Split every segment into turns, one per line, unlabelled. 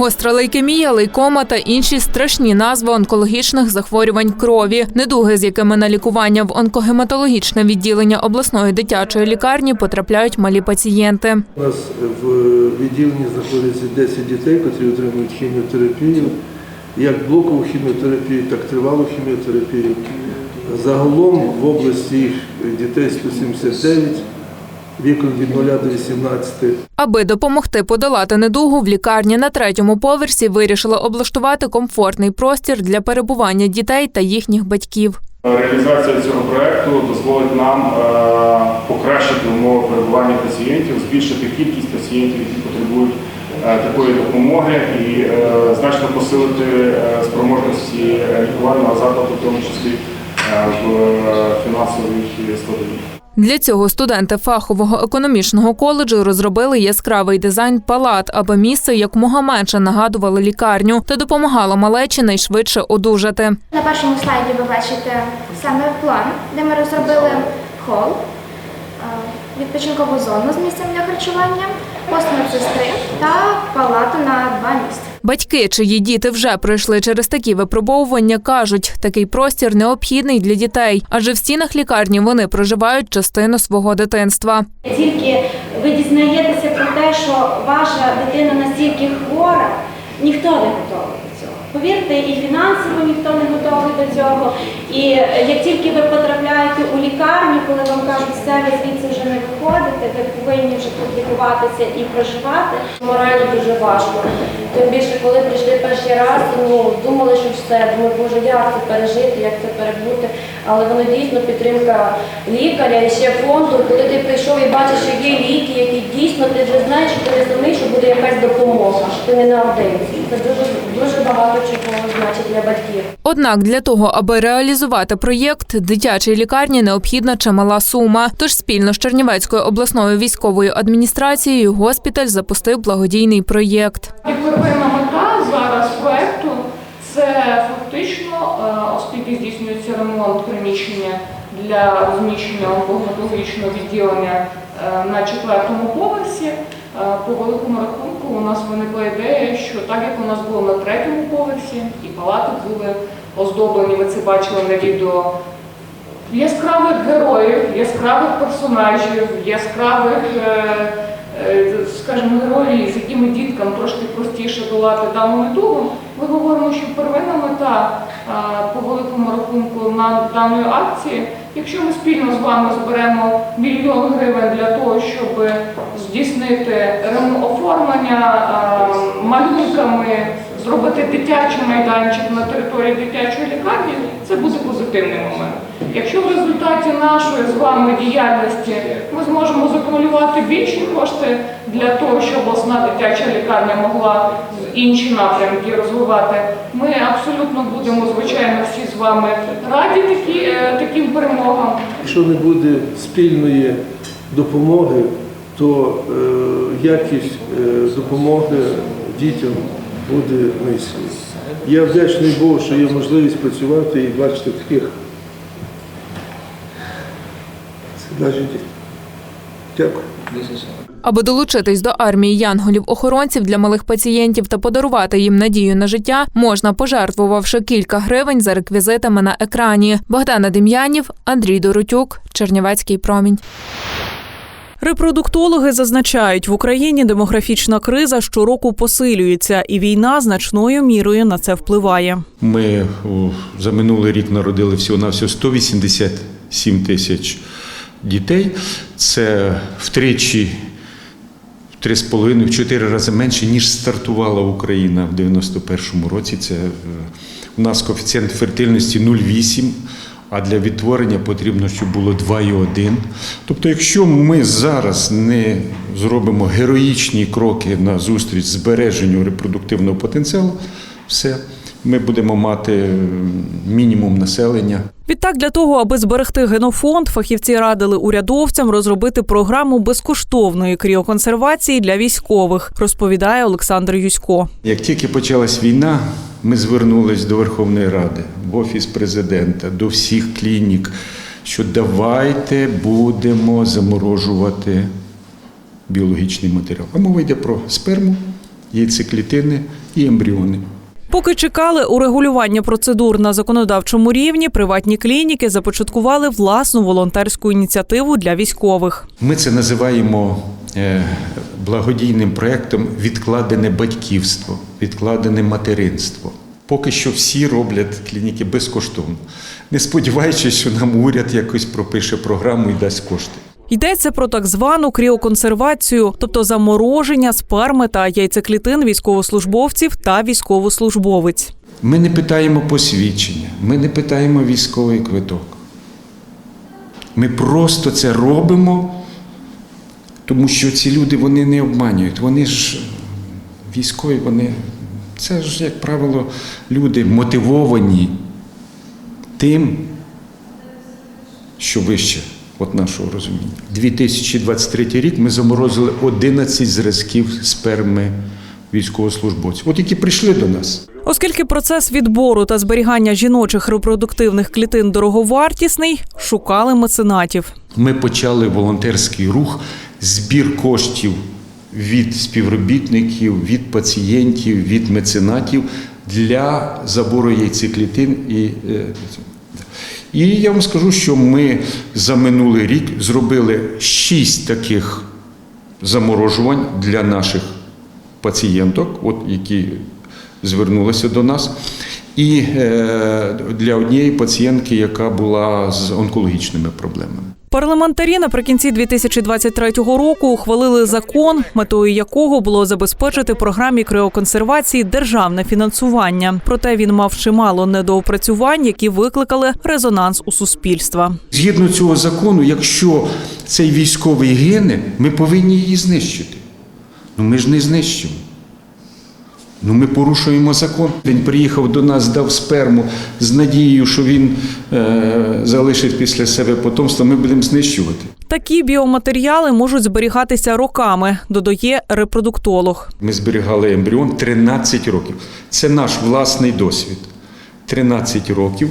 Гостра лейкемія, лейкома та інші страшні назви онкологічних захворювань крові, недуги, з якими на лікування в онкогематологічне відділення обласної дитячої лікарні потрапляють малі пацієнти.
У нас в відділенні знаходиться 10 дітей, які отримують хіміотерапію, як блокову хіміотерапію, так і тривалу хіміотерапію. Загалом в області дітей 179, віком від 0 до 18.
Аби допомогти подолати недугу, в лікарні на третьому поверсі вирішили облаштувати комфортний простір для перебування дітей та їхніх батьків.
Реалізація цього проекту дозволить нам е, покращити умови перебування пацієнтів, збільшити кількість пацієнтів, які потребують е, такої допомоги, і е, значно посилити спроможності лікувального закладу, в тому числі в фінансовій складовій.
Для цього студенти фахового економічного коледжу розробили яскравий дизайн палат, аби місце якомога менше нагадувало лікарню та допомагало малечі найшвидше одужати.
На першому слайді ви бачите саме план, де ми розробили хол, відпочинкову зону з місцем для харчування, пост медсестри та палату на два місця.
Батьки, чиї діти вже пройшли через такі випробовування, кажуть, такий простір необхідний для дітей, адже в стінах лікарні вони проживають частину свого дитинства.
Тільки ви дізнаєтеся про те, що ваша дитина настільки хвора, ніхто не готовий до цього. Повірте, і фінансово ніхто не готовий до цього. І е, як тільки ви потрапляєте у лікарню, коли вам кажуть, все, ви звідси вже не виходите, ви повинні вже тут лікуватися і проживати. Морально дуже важко. Тим більше, коли прийшли перший раз, ну думали, що все, думаю, боже, як це пережити, як це перебути. Але воно дійсно підтримка лікаря і ще фонду, коли ти прийшов і бачиш, що є ліки, які дійсно ти вже знаєш, що ти самий, що буде якась допомога, що ти не наодинці. Це дуже дуже багато чого значить для батьків.
Однак для того, аби реалізувати проєкт, дитячій лікарні необхідна чимала сума. Тож спільно з Чернівецькою обласною військовою адміністрацією госпіталь запустив благодійний проєкт.
Первинна мета зараз проекту це фактично, е, оскільки здійснюється ремонт приміщення для розміщення онкологічного відділення е, на четвертому поверсі. е, По великому рахунку у нас виникла ідея, що так як у нас було на третьому поверсі, і палати були оздоблені, ви це бачили на відео яскравих героїв, яскравих персонажів, яскравих, е, е, скажімо, героїв, з якими діткам трошки простіше долати дану недугу. Ми говоримо, що первинна мета по великому рахунку на даної акції, якщо ми спільно з вами зберемо мільйон гривень для того, щоб здійснити оформлення малюнками, зробити дитячий майданчик на території дитячої лікарні, це буде позитивний момент. Якщо в результаті нашої з вами діяльності ми зможемо закумулювати більші кошти для того, щоб обласна дитяча лікарня могла інші напрямки розвивати, ми абсолютно будемо, звичайно, всі з вами раді такі, е, таким перемогам.
Якщо не буде спільної допомоги, то е, якість е, допомоги дітям буде низькою. Я вдячний Богу, що є можливість працювати і бачити таких. Це навіть Дякую.
Аби долучитись до армії янголів-охоронців для малих пацієнтів та подарувати їм надію на життя, можна пожертвувавши кілька гривень за реквізитами на екрані. Богдана Дем'янів, Андрій Доротюк, Чернівецький промінь.
Репродуктологи зазначають, в Україні демографічна криза щороку посилюється, і війна значною мірою на це впливає.
Ми за минулий рік народили всього на всього 187 тисяч дітей. Це втричі, три з половиною, в чотири рази менше, ніж стартувала Україна в 91-му році. Це е, у нас коефіцієнт фертильності 0,8. А для відтворення потрібно, щоб було 2,1. Тобто, якщо ми зараз не зробимо героїчні кроки на зустріч збереженню репродуктивного потенціалу, все, ми будемо мати е, мінімум населення.
Відтак, для того, аби зберегти генофонд, фахівці радили урядовцям розробити програму безкоштовної кріоконсервації для військових, розповідає Олександр Юсько.
Як тільки почалась війна, ми звернулись до Верховної Ради, в Офіс президента, до всіх клінік, що давайте будемо заморожувати біологічний матеріал. А мова йде про сперму яйцеклітини і ембріони.
Поки чекали урегулювання процедур на законодавчому рівні, приватні клініки започаткували власну волонтерську ініціативу для військових.
Ми це називаємо е, благодійним проєктом відкладене батьківство, відкладене материнство. Поки що всі роблять клініки безкоштовно, не сподіваючись, що нам уряд якось пропише програму і дасть кошти.
Йдеться про так звану кріоконсервацію, тобто замороження сперми та яйцеклітин військовослужбовців та військовослужбовиць.
Ми не питаємо посвідчення, ми не питаємо військовий квиток. Ми просто це робимо, тому що ці люди вони не обманюють. Вони ж військові, вони це ж, як правило, люди мотивовані тим, що вище от нашого розуміння. 2023 рік ми заморозили 11 зразків сперми військовослужбовців, от які прийшли до нас.
Оскільки процес відбору та зберігання жіночих репродуктивних клітин дороговартісний, шукали меценатів.
Ми почали волонтерський рух, збір коштів від співробітників, від пацієнтів, від меценатів для забору яйцеклітин. І, е, і я вам скажу, що ми за минулий рік зробили шість таких заморожувань для наших пацієнток, от які звернулися до нас, і е, для однієї пацієнтки, яка була з онкологічними проблемами.
Парламентарі наприкінці 2023 року ухвалили закон, метою якого було забезпечити програмі криоконсервації державне фінансування. Проте він мав чимало недоопрацювань, які викликали резонанс у суспільства.
Згідно цього закону, якщо цей військовий гине, ми повинні її знищити. Ну ми ж не знищимо. Ну, ми порушуємо закон. Він приїхав до нас, дав сперму з надією, що він е, залишить після себе потомство. Ми будемо знищувати.
Такі біоматеріали можуть зберігатися роками, додає репродуктолог.
Ми зберігали ембріон 13 років. Це наш власний досвід. 13 років.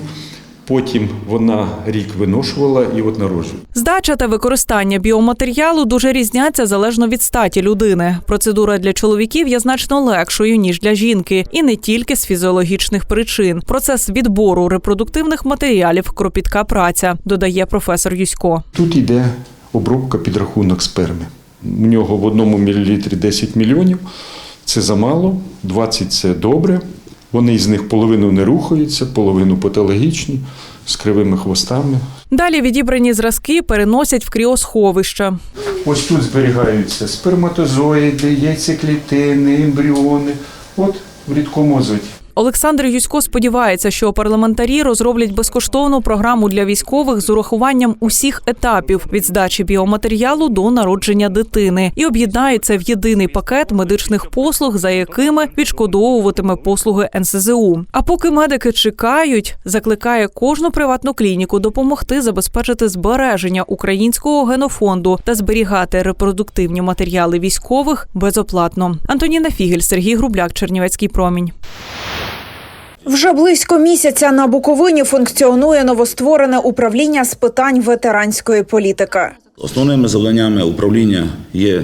Потім вона рік виношувала і от народжує.
Здача та використання біоматеріалу дуже різняться залежно від статі людини. Процедура для чоловіків є значно легшою ніж для жінки, і не тільки з фізіологічних причин. Процес відбору репродуктивних матеріалів кропітка праця, додає професор Юсько.
Тут йде обробка підрахунок сперми. У нього в одному мілілітрі 10 мільйонів. Це замало, 20 це добре. Вони з них половину не рухаються, половину патологічні, з кривими хвостами.
Далі відібрані зразки переносять в кріосховище.
Ось тут зберігаються сперматозоїди, яйцеклітини, ембріони. От в рідкому азоті.
Олександр Юсько сподівається, що парламентарі розроблять безкоштовну програму для військових з урахуванням усіх етапів від здачі біоматеріалу до народження дитини і об'єднаються в єдиний пакет медичних послуг, за якими відшкодовуватиме послуги НСЗУ. А поки медики чекають, закликає кожну приватну клініку допомогти забезпечити збереження українського генофонду та зберігати репродуктивні матеріали військових безоплатно. Антоніна Фігель, Сергій Грубляк, Чернівецький промінь.
Вже близько місяця на Буковині функціонує новостворене управління з питань ветеранської політики.
Основними завданнями управління є,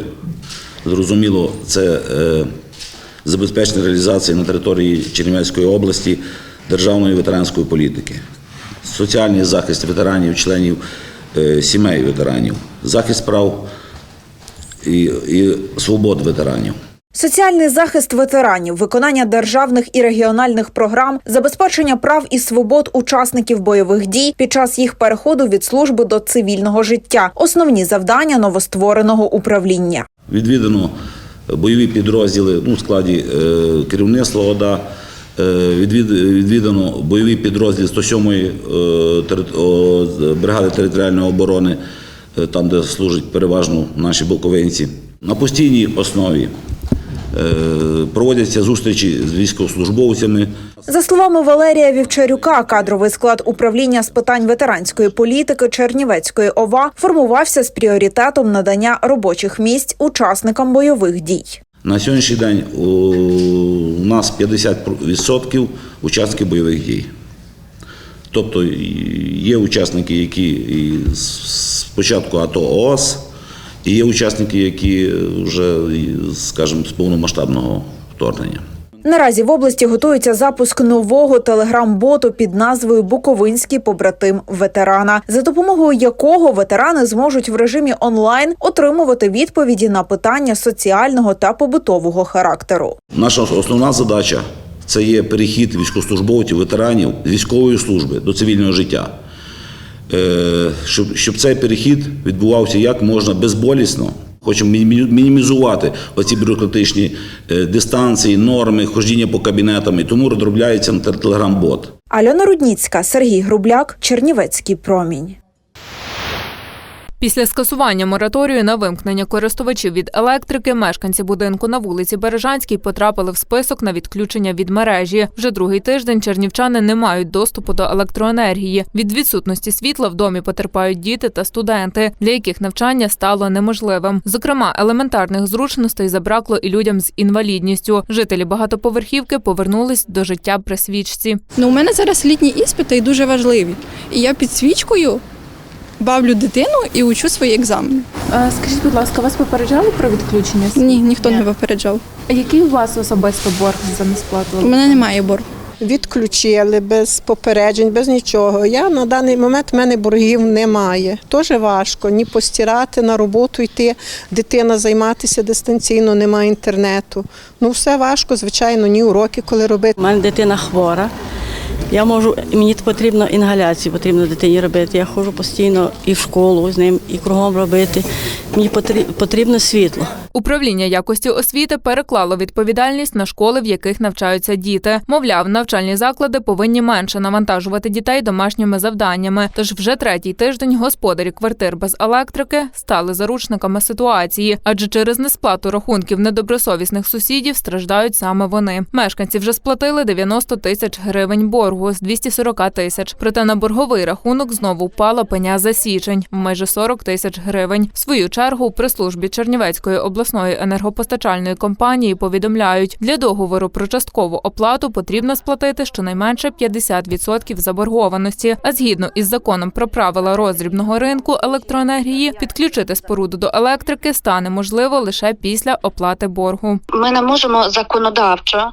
зрозуміло, це е, забезпечення реалізації на території Чернівецької області державної ветеранської політики, соціальний захист ветеранів, членів е, сімей ветеранів, захист прав і, і свобод ветеранів.
Соціальний захист ветеранів, виконання державних і регіональних програм, забезпечення прав і свобод учасників бойових дій під час їх переходу від служби до цивільного життя основні завдання новоствореного управління.
Відвідано бойові підрозділи ну, в складі е, керівництва ОДА. е, Відвід, відвідано бойові підрозділи 107-ї е, бригади територіальної оборони, там, де служать переважно наші буковинці. На постійній основі проводяться зустрічі з військовослужбовцями,
За словами Валерія Вівчарюка, кадровий склад управління з питань ветеранської політики Чернівецької ОВА формувався з пріоритетом надання робочих місць учасникам бойових дій.
На сьогоднішній день у нас 50% учасників бойових дій. Тобто є учасники, які і з початку АТО ООС, і є учасники, які вже, скажімо, з повномасштабного вторгнення.
Наразі в області готується запуск нового телеграм-боту під назвою Буковинський побратим ветерана, за допомогою якого ветерани зможуть в режимі онлайн отримувати відповіді на питання соціального та побутового характеру.
Наша основна задача це є перехід військовослужбовців, ветеранів з військової служби до цивільного життя. Е, Щоб, щоб цей перехід відбувався як можна безболісно. Хочемо мінімі- мінімізувати оці бюрократичні е, дистанції, норми, ходіння по кабінетам. І тому розробляється телеграм-бот.
Альона Рудніцька, Сергій Грубляк, Чернівецький промінь.
Після скасування мораторію на вимкнення користувачів від електрики мешканці будинку на вулиці Бережанській потрапили в список на відключення від мережі. Вже другий тиждень чернівчани не мають доступу до електроенергії. Від відсутності світла в домі потерпають діти та студенти, для яких навчання стало неможливим. Зокрема, елементарних зручностей забракло і людям з інвалідністю. Жителі багатоповерхівки повернулись до життя при свічці.
Ну, у мене зараз літні іспити і дуже важливі. І я під свічкою бавлю дитину і учу свої екзамени.
Скажіть, будь ласка, вас попереджали про відключення?
Ні, ніхто не попереджав.
А який у вас особисто борг за несплату?
У мене немає боргу.
Відключили без попереджень, без нічого. Я на даний момент в мене боргів немає. Дуже важко ні постирати, на роботу йти, дитина займатися дистанційно, немає інтернету. Ну все важко, звичайно, ні уроки коли робити.
У мене дитина хвора. Я можу, мені потрібно інгаляцію, потрібно дитині робити. Я ходжу постійно і в школу з ним, і кругом робити. Мені потрі- потрібно світло.
Управління якості освіти переклало відповідальність на школи, в яких навчаються діти. Мовляв, навчальні заклади повинні менше навантажувати дітей домашніми завданнями. Тож вже третій тиждень господарі квартир без електрики стали заручниками ситуації, адже через несплату рахунків недобросовісних сусідів страждають саме вони. Мешканці вже сплатили 90 тисяч гривень боргу з 240 тисяч. Проте на борговий рахунок знову впала пеня за січень в майже 40 тисяч гривень. В свою чергу при службі Чернівецької обласної енергопостачальної компанії повідомляють, для договору про часткову оплату потрібно сплатити щонайменше 50% заборгованості. А згідно із законом про правила роздрібного ринку електроенергії, підключити споруду до електрики стане можливо лише після оплати боргу.
Ми не можемо законодавчо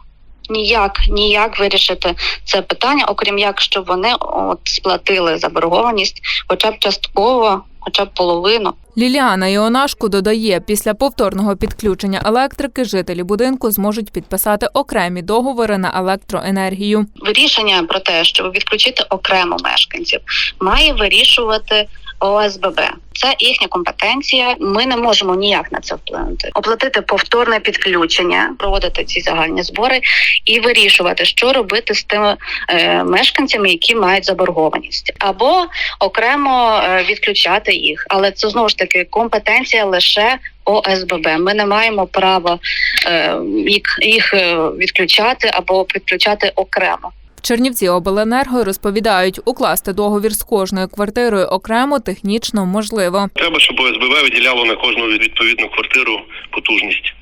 ніяк ніяк вирішити це питання, окрім як щоб вони от сплатили заборгованість, хоча б частково, хоча б половину.
Ліліана Іонашку додає, після повторного підключення електрики жителі будинку зможуть підписати окремі договори на електроенергію.
Вирішення про те, щоб відключити окремо мешканців, має вирішувати ОСББ. Це їхня компетенція. Ми не можемо ніяк на це вплинути. Оплатити повторне підключення, проводити ці загальні збори і вирішувати, що робити з тими е, мешканцями, які мають заборгованість, або окремо е, відключати їх. Але це знову ж таки компетенція лише ОСББ. Ми не маємо права е, їх, їх е, відключати або підключати окремо.
Чернівці обленерго розповідають, укласти договір з кожною квартирою окремо технічно можливо.
Треба, щоб ОСББ виділяло на кожну відповідну квартиру потужність.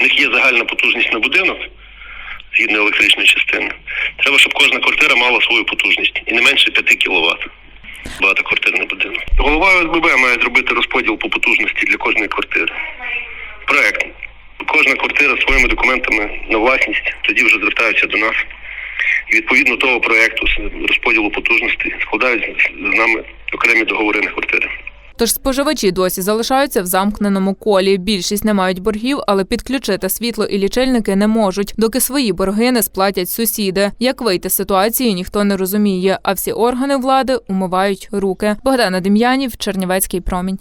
У них є загальна потужність на будинок згідно електричної частини. Треба, щоб кожна квартира мала свою потужність і не менше 5 кВт. Багатоквартирний будинок. Голова ОСББ має зробити розподіл по потужності для кожної квартири. Проект. Кожна квартира своїми документами на власність, тоді вже звертаються до нас. І відповідно того проекту з розподілу потужності складають з нами окремі договори на квартири.
Тож споживачі досі залишаються в замкненому колі. Більшість не мають боргів, але підключити світло і лічильники не можуть, доки свої борги не сплатять сусіди. Як вийти з ситуації, ніхто не розуміє, а всі органи влади умивають руки. Богдана Дем'янів, Чернівецький промінь.